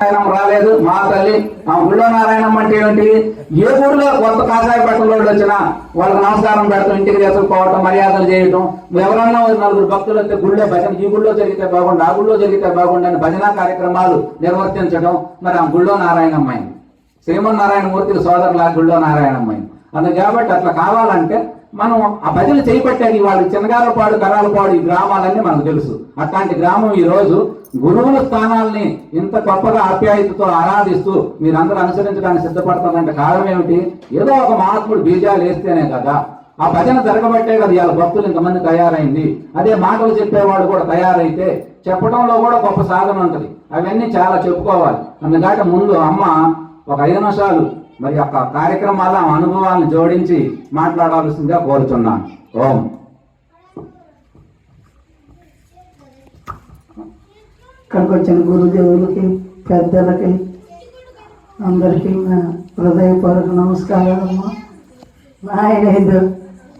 నారాయణం రాలేదు. మా తల్లి ఆ ఊళ్ళో నారాయణం అంటే ఏంటి? ఏ ఊర్లో కొత్త కాషాయ పట్టణంలో వచ్చినా వాళ్ళకి నమస్కారం పెడతాం ఇంటికి తీసుకుపోవటం మర్యాదలు చేయటం. ఎవరన్నా నలుగురు భక్తులు వస్తే గుళ్ళో భజన ఈ గుళ్ళో జరిగితే బాగుండు ఆ గుళ్ళో జరిగితే బాగుండు అని భజన కార్యక్రమాలు నిర్వర్తించడం మరి ఆ గుళ్ళో నారాయణమ్మైంది శ్రీమన్నారాయణ మూర్తికి సోదరులు ఆ గుళ్ళో నారాయణమ్మాయి అందుకు కాబట్టి అట్లా కావాలంటే మనం ఆ భజన చేపట్టారు వాళ్ళు చిన్నగాలపాడు కరాలపాడు ఈ గ్రామాలన్నీ మనకు తెలుసు. అట్లాంటి గ్రామం ఈ రోజు గురువుల స్థానాల్ని ఇంత గొప్పగా ఆప్యాయతతో ఆరాధిస్తూ మీరందరూ అనుసరించడానికి సిద్ధపడతారంటే కారణం ఏమిటి? ఏదో ఒక మహాత్ముడు బీజాలు వేస్తేనే కదా. ఆ భజన జరగబట్టే కదా ఇవాళ భక్తులు ఇంతమంది తయారైంది. అదే మాటలు చెప్పేవాడు కూడా తయారైతే చెప్పడంలో కూడా గొప్ప సాధన ఉంటుంది. అవన్నీ చాలా చెప్పుకోవాలి. అందుకంటే ముందు అమ్మ ఒక ఐదు నిమిషాలు మరి యొక్క కార్యక్రమాల అనుభవాలను జోడించి మాట్లాడాల్సిందిగా కోరుచున్నాను ఓం. ఇక్కడికి వచ్చిన గురుదేవులకి పెద్దలకి అందరికీ నా హృదయపూర్వక నమస్కారాలమ్మా. ఆయన ఏదో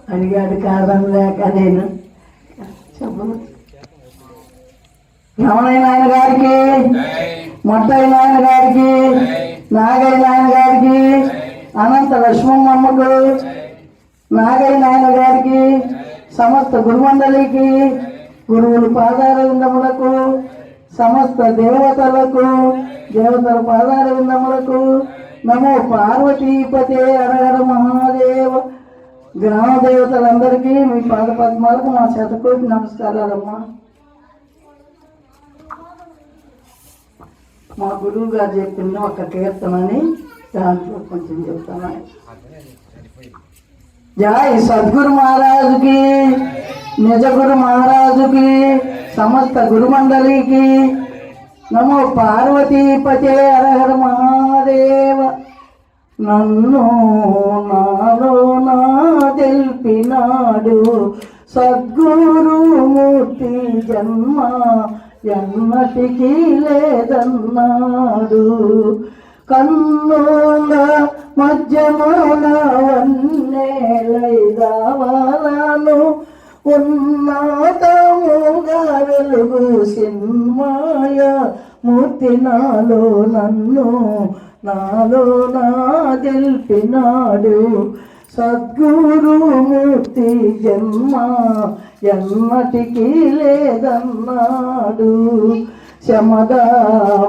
అడిగాడు కాదని లేక నేను చెప్పను. రమణయ్య నాయన గారికి మొట్టయ్య నాయన గారికి నాగయ్య లక్ష్మమ్మ అమ్మకు నాగయ్య నాయన గారికి సమస్త గురుమండలికి గురువులు పాదార విందములకు సమస్త దేవతలకు దేవతల పాదార విందములకు నమో పార్వతీపతే అరహర మహాదేవ. గ్రామ దేవతలందరికీ మీ పాద పద్మాలకు మా శతకోటి నమస్కారాలమ్మా. మా గురువు గారు చెప్పింది ఒక కీర్తనని దాంట్లో కొంచెం చెప్తాను జై సద్గురు మహారాజుకి నిజగురు మహారాజుకి సమస్త గురుమండలికి. నమో పార్వతీపతే హరహర మహాదేవ. నన్ను నాలో నా తెలిపినాడు సద్గురుమూర్తి జన్మ ఎన్నటికీ లేదన్నాడు. కన్నుల మధ్యమున వన్నేలైదావాలను ఉన్నతముగా వెలుగు సినిమాయ మూర్తి నాలో నన్ను నాలో నా తెలిపినాడు. సద్గురుమూర్తి జన్మ ఎన్నటికీ లేదన్నాడు. క్షమగా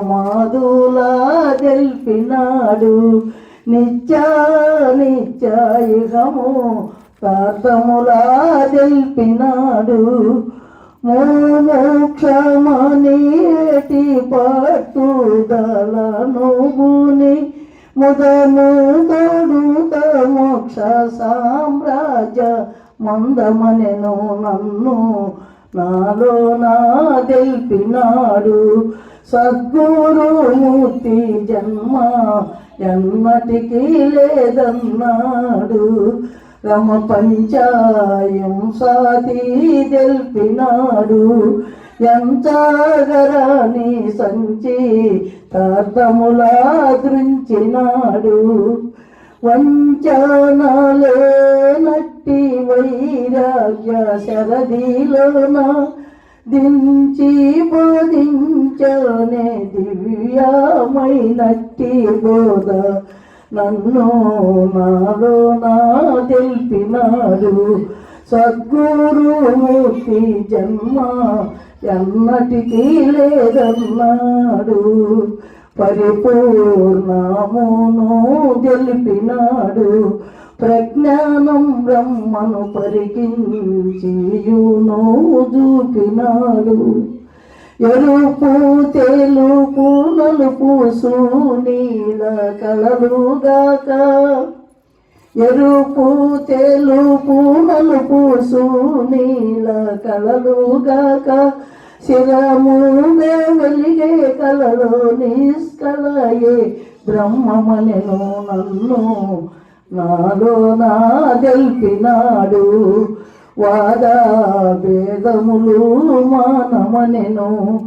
మాధులా తెలిపినాడు నిత్య నిత్యాయుగము ప్రార్థములా తెలిపినాడు మోక్షమనేటి పట్టుదలను భూని ముదను తొడుత మోక్ష సామ్రాజ్య మందమనెను నన్ను నాలో నా తెలిపినాడు సద్గురుమూర్తి జన్మ ఎన్నటికీ లేదన్నాడు. రమ పంచాయం సాతి తెలిపినాడు. ఎంతగరాని సంచి తార్థములా దృంచినాడు వంచనలే నట్టి వైరాగ్య శరదిలోన దించి బోధించనే దివ్యమైనట్టి బోధ నన్ను నాలో నా తెలిపినాడు. సద్గురుమూర్తి జన్మ ఎన్నటికీ లేదన్నాడు. పరిపూర్ణమును తెలిపినాడు. ప్రజ్ఞానం బ్రహ్మను పరికించియును చూపినాడు. ఎరుపు తెలుపు నలుపు సూనీల కలలుగాక. ఎరుపు తెలుపు నలుపు సూనీల కలలుగాక. శిరము వెలిగే కలలో నిష్కలయే బ్రహ్మమలెను నన్ను. నాలో నా తెలిపినాడు. వాద భేదములు మానమనెను.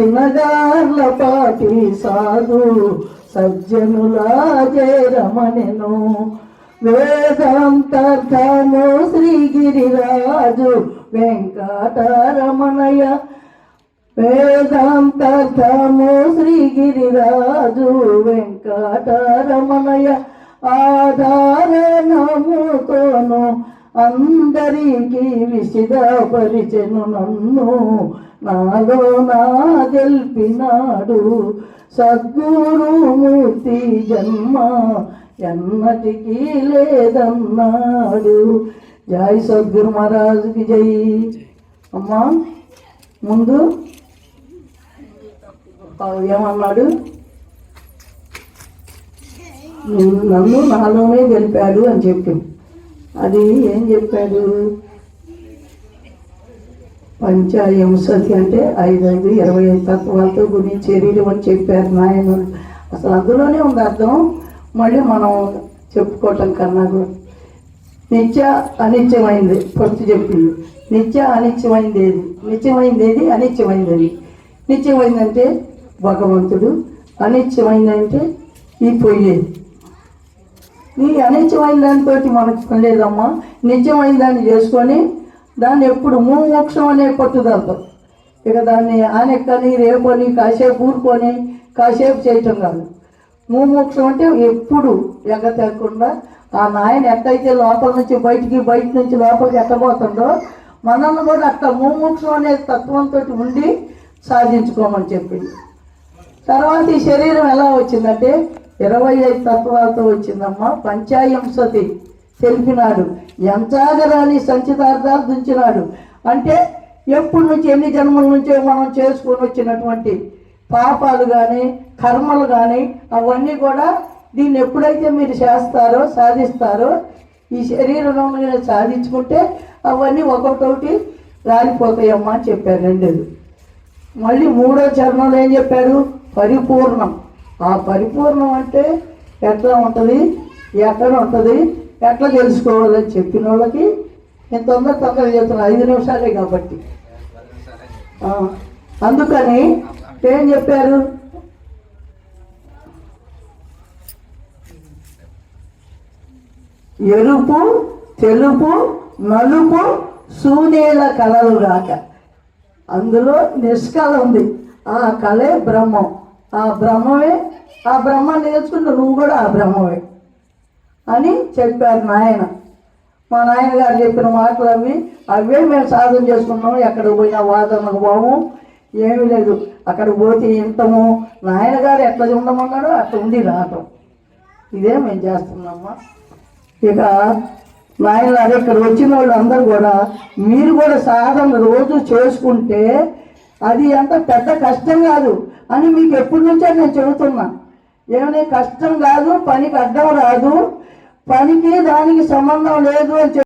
చిన్నగార్ల పాటి సాధు సజ్జనులా చేరమనెను వేదాంతర్థము శ్రీగిరిరాజు వెంకటరమణయ్య వేదాంతము శ్రీగిరిరాజు వెంకటరమణయ ఆధారణముతోను అందరికీ విసిదపరిచెను నన్ను. నాలో నా గెలిపినాడు. సద్గురుమూర్తి జన్మ ఎన్నటికీ లేదన్నాడు. జై సద్గురు మహారాజుకి జై. అమ్మా ముందు ఏమన్నాడు నన్ను నాలోనే గెలిపాడు అని చెప్పి. అది ఏం చెప్పాడు? పంచాయంసతి అంటే ఐదు ఐదు ఇరవై ఐదు తత్వాలతో గురించి శరీరం అని చెప్పారు నాయన. అసలు అందులోనే ఉంది అర్థం? మళ్ళీ మనం చెప్పుకోవటం కన్నా కూడా. నిత్య అనిత్యమైంది ఫస్ట్ చెప్పింది. నిత్య అనిత్యమైంది ఏది? నిత్యమైంది ఏది? అనిత్యమైంది అది నిత్యమైందంటే భగవంతుడు అనిత్యమైందంటే ఈ పొయ్యేది నీ అనిత్యమైన దానితోటి మనకు పని లేదమ్మా. నిత్యమైన దాన్ని చేసుకొని దాన్ని ఎప్పుడు మోక్షం అనే పట్టుదలతో. ఇక దాన్ని ఆనెక్కని రేపని కాసేపు ఊరుకొని కాసేపు చేయటం కాదు. మోక్షం అంటే ఎప్పుడు ఎగ్గతేకుండా ఆ నాయన ఎట్టయితే లోపల నుంచి బయటికి బయట నుంచి లోపలికి ఎక్కబోతుండో మనల్ని కూడా అట్లా మోక్షం అనే తత్వంతో ఉండి సాధించుకోమని చెప్పింది. తర్వాత ఈ శరీరం ఎలా వచ్చిందంటే ఇరవై ఐదు తత్వాలతో వచ్చిందమ్మా. పంచాయంసతి తెలిపినాడు. ఎంచాగరాని సంచితార్థాలు దుంచినాడు. అంటే ఎప్పటి నుంచి ఎన్ని జన్మల నుంచో మనం చేసుకొని వచ్చినటువంటి పాపాలు కానీ కర్మలు కానీ అవన్నీ కూడా దీన్ని ఎప్పుడైతే మీరు చేస్తారో సాధిస్తారో ఈ శరీరంలో సాధించుకుంటే అవన్నీ ఒక్కొక్కటి రాలిపోతాయమ్మా అని చెప్పారు రెండేది. మళ్ళీ మూడో చరణంలో ఏం చెప్పాడు? పరిపూర్ణం. ఆ పరిపూర్ణం అంటే ఎట్లా ఉంటుంది? ఎక్కడ ఉంటుంది? ఎట్లా తెలుసుకోవాలని చెప్పిన వాళ్ళకి నేను తొందర తొందర చెప్తున్నా. ఐదు నిమిషాలే కాబట్టి. అందుకని ఏం చెప్పారు? ఎరుపు తెలుపు నలుపు సూనేల కళలు రాక. అందులో నిష్కళ ఉంది. ఆ కళే బ్రహ్మం. ఆ బ్రహ్మవే ఆ బ్రహ్మ నేర్చుకుంటే నువ్వు కూడా ఆ బ్రహ్మవే అని చెప్పారు నాయన. మా నాయన గారు చెప్పిన మాటలు అవి అవే మేము సాధన చేసుకున్నాం ఎక్కడ పోయినా వాదనకు పోము ఏమీ లేదు. అక్కడ పోతే ఇంతము. నాయన గారు ఎట్లా ఉండమన్నాడో అట్లా ఉంది రావటం ఇదే మేము చేస్తున్నామా ఇక నాయన ఇక్కడ వచ్చిన వాళ్ళు అందరూ కూడా మీరు కూడా సాధన రోజు చేసుకుంటే అది అంత పెద్ద కష్టం కాదు. అని మీకు ఎప్పటి నుంచో నేను చెబుతున్నా. ఏమని కష్టం కాదు పనికి అడ్డం రాదు. పనికి దానికి సంబంధం లేదు అని